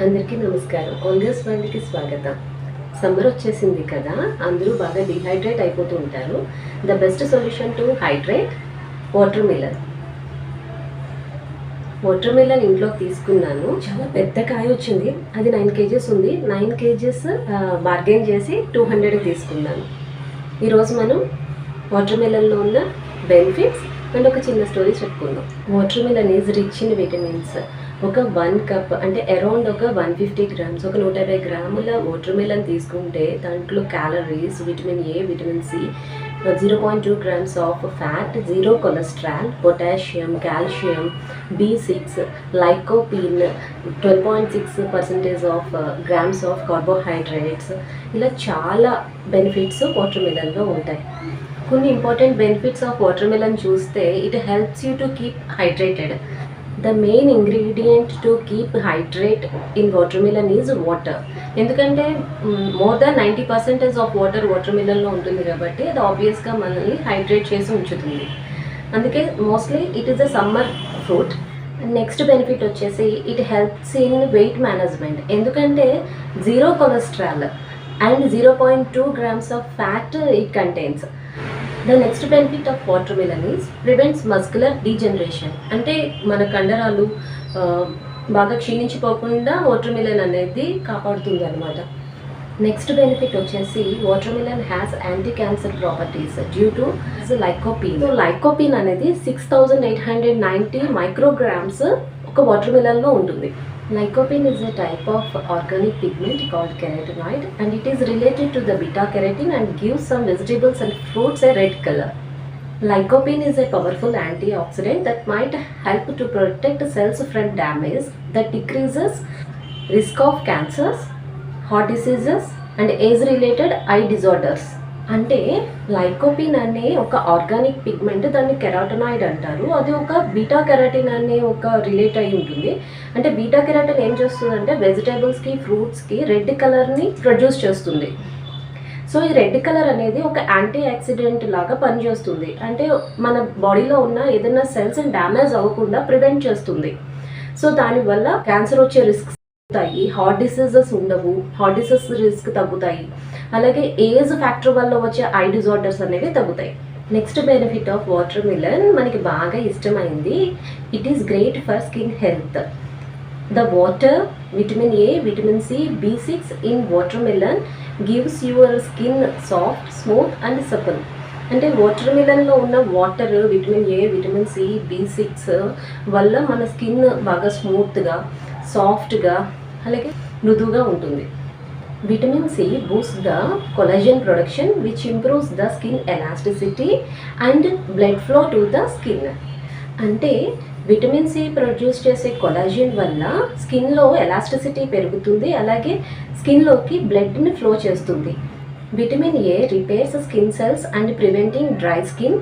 అందరికీ నమస్కారం. ఆన్గస్ వరల్డ్కి స్వాగతం. సమ్మర్ వచ్చేసింది కదా అందరూ బాగా డిహైడ్రేట్ అయిపోతూ ఉంటారు. The best solution to hydrate watermelon watermelon ఇంట్లోకి తీసుకున్నాను. చాలా పెద్ద కాయ వచ్చింది. అది నైన్ కేజెస్ ఉంది. నైన్ కేజెస్ బార్గెన్ చేసి టూ హండ్రెడ్కి తీసుకున్నాను. ఈరోజు మనం వాటర్ మిలన్లో ఉన్న బెనిఫిట్స్ అండ్ ఒక చిన్న స్టోరీ చెప్పుకుందాం. Watermelon is rich in vitamins ఒక వన్ కప్ అంటే అరౌండ్ ఒక వన్ ఫిఫ్టీ గ్రామ్స్ ఒక నూట యాభై గ్రాముల వాటర్ మిలన్ తీసుకుంటే దాంట్లో calories vitamin A vitamin C zero point two grams of fat zero cholesterol potassium calcium B six lycopene twelve point six percentage of grams of carbohydrates ఇలా చాలా benefits వాటర్ మిలన్లో ఉంటాయి. కొన్ని important benefits of water melon చూస్తే it helps you to keep hydrated the main ingredient to keep hydrate in watermelon is water ఎందుకంటే more than ninety percentage of water water మిలన్లో ఉంటుంది కాబట్టి అది ఆబ్వియస్గా మనల్ని హైడ్రేట్ చేసి ఉంచుతుంది. అందుకే mostly it is a summer fruit next benefit వచ్చేసి it helps in weight management ఎందుకంటే zero cholesterol and zero point two grams of fat it contains the next benefit of watermelon is prevents muscular degeneration అంటే మన కండరాలు బాగా క్షీణించిపోకుండా water melon అనేది కాపాడుతుంది అనమాట next benefit వచ్చేసి water melon has anti cancer properties due to lycopene lycopene అనేది six thousand eight hundred ninety micrograms ఒక వాటర్ మిలన్లో ఉంటుంది. Lycopene is a type of organic pigment called carotenoid and it is related to the beta carotene and gives some vegetables and fruits a red color. Lycopene is a powerful antioxidant that might help to protect cells from damage that decreases risk of cancers, heart diseases and age-related eye disorders. అంటే lycopene అనే ఒక organic pigment దాన్ని కెరాటనాయిడ్ అంటారు. అది ఒక beta keratin అనే ఒక relate అయి ఉంటుంది. అంటే బీటా కెరాటిన్ ఏం చేస్తుందంటే వెజిటేబుల్స్కి ఫ్రూట్స్కి రెడ్ కలర్ని ప్రొడ్యూస్ చేస్తుంది. సో ఈ రెడ్ కలర్ అనేది ఒక యాంటీ ఆక్సిడెంట్ లాగా పనిచేస్తుంది. అంటే మన బాడీలో ఉన్న ఏదైనా సెల్స్ డ్యామేజ్ అవ్వకుండా ప్రివెంట్ చేస్తుంది. సో దానివల్ల క్యాన్సర్ వచ్చే రిస్క్ తగ్గుతాయి. హార్ట్ డిసీజెస్ ఉండవు. హార్ట్ డిసీజ్ రిస్క్ తగ్గుతాయి. అలాగే ఏజ్ ఫ్యాక్టర్ వల్ల వచ్చే ఐ డిజార్డర్స్ అనేవి తగ్గుతాయి. Next benefit of water melon మనకి బాగా ఇష్టమైంది. It is great for skin health the water vitamin A vitamin C B six in watermelon gives your skin soft smooth and supple అంటే water మిలన్లో ఉన్న water vitamin A vitamin C B six వల్ల మన skin బాగా స్మూత్గా సాఫ్ట్గా అలాగే మృదువుగా ఉంటుంది. Vitamin C boost the collagen production which improves the skin elasticity and blood flow to the skin అంటే విటమిన్ సి ప్రొడ్యూస్ చేసే కొలాజిన్ వల్ల స్కిన్లో ఎలాస్టిసిటీ పెరుగుతుంది అలాగే స్కిన్లోకి బ్లడ్ని ఫ్లో చేస్తుంది. Vitamin A repairs skin cells and preventing dry skin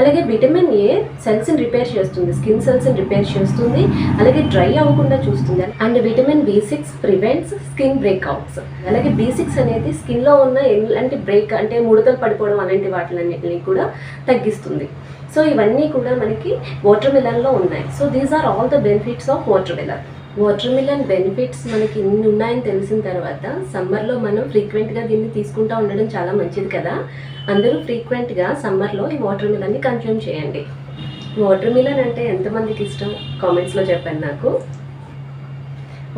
అలాగే విటమిన్ ఏ సెల్స్ని రిపేర్ చేస్తుంది స్కిన్ సెల్స్ని రిపేర్ చేస్తుంది అలాగే డ్రై అవ్వకుండా చూస్తుంది. And vitamin B six prevents skin breakouts. అలాగే బి సిక్స్ అనేది స్కిన్లో ఉన్న ఎలాంటి బ్రేక్ అంటే ముడతలు పడిపోవడం అలాంటి వాటిలన్నింటినీ కూడా తగ్గిస్తుంది. సో ఇవన్నీ కూడా మనకి వాటర్ మిలన్లో ఉన్నాయి. So these are all the benefits of water melon water melon benefits మనకి ఇన్ని ఉన్నాయని తెలిసిన తర్వాత సమ్మర్లో మనం ఫ్రీక్వెంట్గా దీన్ని తీసుకుంటూ ఉండడం చాలా మంచిది కదా. అందరూ ఫ్రీక్వెంట్గా సమ్మర్లో ఈ వాటర్ మిలన్ని కన్జ్యూమ్ చేయండి. వాటర్ మిలన్ అంటే ఎంతమందికి ఇష్టం? కామెంట్స్లో చెప్పండి నాకు.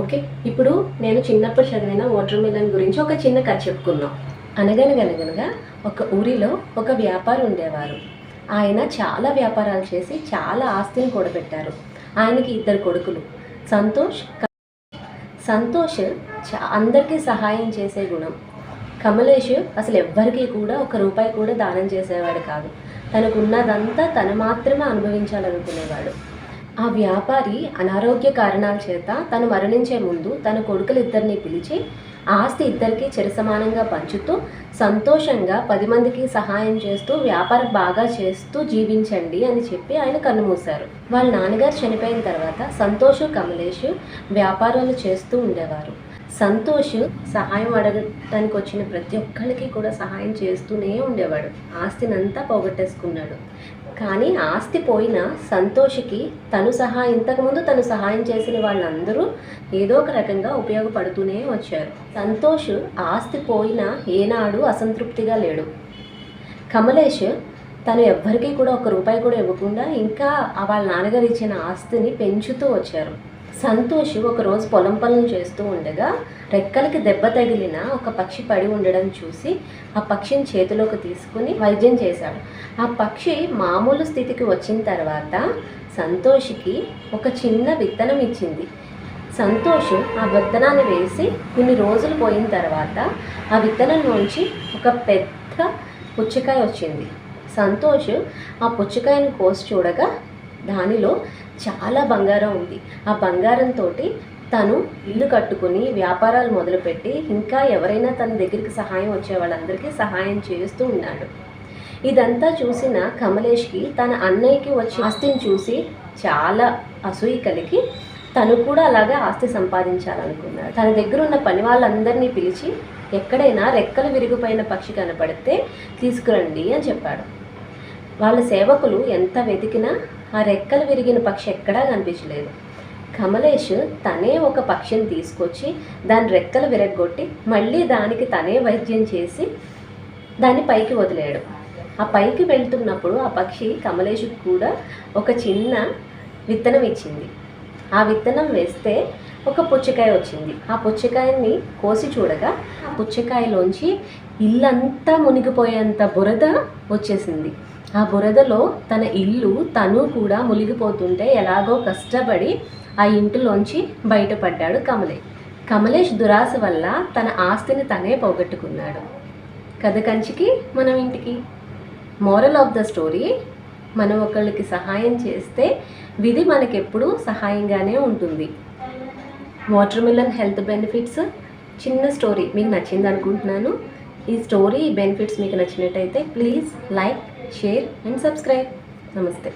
ఓకే ఇప్పుడు నేను చిన్నప్పుడు చదివిన వాటర్ మిలన్ గురించి ఒక చిన్న కథ చెప్పుకుందాం. అనగనగనగనగా ఒక ఊరిలో ఒక వ్యాపారి ఉండేవారు. ఆయన చాలా వ్యాపారాలు చేసి చాలా ఆస్తిని కూడబెట్టారు. ఆయనకి ఇద్దరు కొడుకులు. సంతోష్ సంతోష్ అందరికీ సహాయం చేసే గుణం. కమలేష్ అసలు ఎవ్వరికీ కూడా ఒక రూపాయి కూడా దానం చేసేవాడు కాదు. తనకున్నదంతా తను మాత్రమే అనుభవించాలనుకునేవాడు. ఆ వ్యాపారి అనారోగ్య కారణాల చేత తను మరణించే ముందు తన కొడుకులిద్దరిని పిలిచి ఆస్తి ఇద్దరికీ చిరసమానంగా పంచుతూ సంతోషంగా పది మందికి సహాయం చేస్తూ వ్యాపారం బాగా చేస్తూ జీవించండి అని చెప్పి ఆయన కన్నుమూశారు. వాళ్ళ నాన్నగారు చనిపోయిన తర్వాత సంతోష్ కమలేష్ వ్యాపారాలు చేస్తూ ఉండేవారు. సంతోష్ సహాయం అడగటానికి వచ్చిన ప్రతి ఒక్కరికి కూడా సహాయం చేస్తూనే ఉండేవాడు. ఆస్తినంతా పోగొట్టేసుకున్నాడు. కానీ ఆస్తి పోయిన సంతోష్కి తను సహా ఇంతకుముందు తను సహాయం చేసిన వాళ్ళందరూ ఏదో ఒక రకంగా ఉపయోగపడుతూనే వచ్చారు. సంతోష్ ఆస్తి పోయిన ఏనాడు అసంతృప్తిగా లేడు. కమలేష్ తను ఎవ్వరికీ కూడా ఒక రూపాయి కూడా ఇవ్వకుండా ఇంకా వాళ్ళ నాన్నగారు ఇచ్చిన ఆస్తిని పెంచుతూ వచ్చారు. సంతోష్ ఒకరోజు పొలం పనులు చేస్తూ ఉండగా రెక్కలకి దెబ్బ తగిలిన ఒక పక్షి పడి ఉండడం చూసి ఆ పక్షిని చేతిలోకి తీసుకుని వైద్యం చేశాడు. ఆ పక్షి మామూలు స్థితికి వచ్చిన తర్వాత సంతోష్కి ఒక చిన్న విత్తనం ఇచ్చింది. సంతోష్ ఆ విత్తనాన్ని వేసి కొన్ని రోజులు పోయిన తర్వాత ఆ విత్తనం నుంచి ఒక పెద్ద పుచ్చకాయ వచ్చింది. సంతోష్ ఆ పుచ్చకాయను కోసి చూడగా దానిలో చాలా బంగారం ఉంది. ఆ బంగారంతో తను ఇల్లు కట్టుకుని వ్యాపారాలు మొదలుపెట్టి ఇంకా ఎవరైనా తన దగ్గరికి సహాయం వచ్చే వాళ్ళందరికీ సహాయం చేస్తూ ఉన్నాడు. ఇదంతా చూసిన కమలేష్కి తన అన్నయ్యకి వచ్చి ఆస్తిని చూసి చాలా అసూయి కలిగి తను కూడా అలాగే ఆస్తి సంపాదించాలనుకున్నాడు. తన దగ్గర ఉన్న పని వాళ్ళందరినీ పిలిచి ఎక్కడైనా రెక్కలు విరిగిపోయిన పక్షి కనపడితే తీసుకురండి అని చెప్పాడు. వాళ్ళ సేవకులు ఎంత వెతికినా ఆ రెక్కలు విరిగిన పక్షి ఎక్కడా కనిపించలేదు. కమలేష్ తనే ఒక పక్షిని తీసుకొచ్చి దాని రెక్కలు విరగ్గొట్టి మళ్ళీ దానికి తనే వైద్యం చేసి దాన్ని పైకి వదిలాడు. ఆ పైకి వెళ్తున్నప్పుడు ఆ పక్షి కమలేష్కి కూడా ఒక చిన్న విత్తనం ఇచ్చింది. ఆ విత్తనం వేస్తే ఒక పుచ్చకాయ వచ్చింది. ఆ పుచ్చకాయని కోసి చూడగా ఆ పుచ్చకాయలోంచి ఇల్లంతా మునిగిపోయేంత బురద వచ్చేసింది. ఆ బురదలో తన ఇల్లు తను కూడా మునిగిపోతుంటే ఎలాగో కష్టపడి ఆ ఇంటిలోంచి బయటపడ్డాడు కమలే. కమలేష్ దురాశ వల్ల తన ఆస్తిని తనే పోగొట్టుకున్నాడు. కథ కంచికి మనం ఇంటికి. మోరల్ ఆఫ్ ద స్టోరీ మనం ఒకళ్ళకి సహాయం చేస్తే విధి మనకెప్పుడు సహాయంగానే ఉంటుంది. వాటర్ మిలన్ హెల్త్ బెనిఫిట్స్ చిన్న స్టోరీ మీకు నచ్చింది అనుకుంటున్నాను ఈ స్టోరీ బెనిఫిట్స్ మీకు నచ్చినట్టయితే please like share and subscribe. నమస్తే.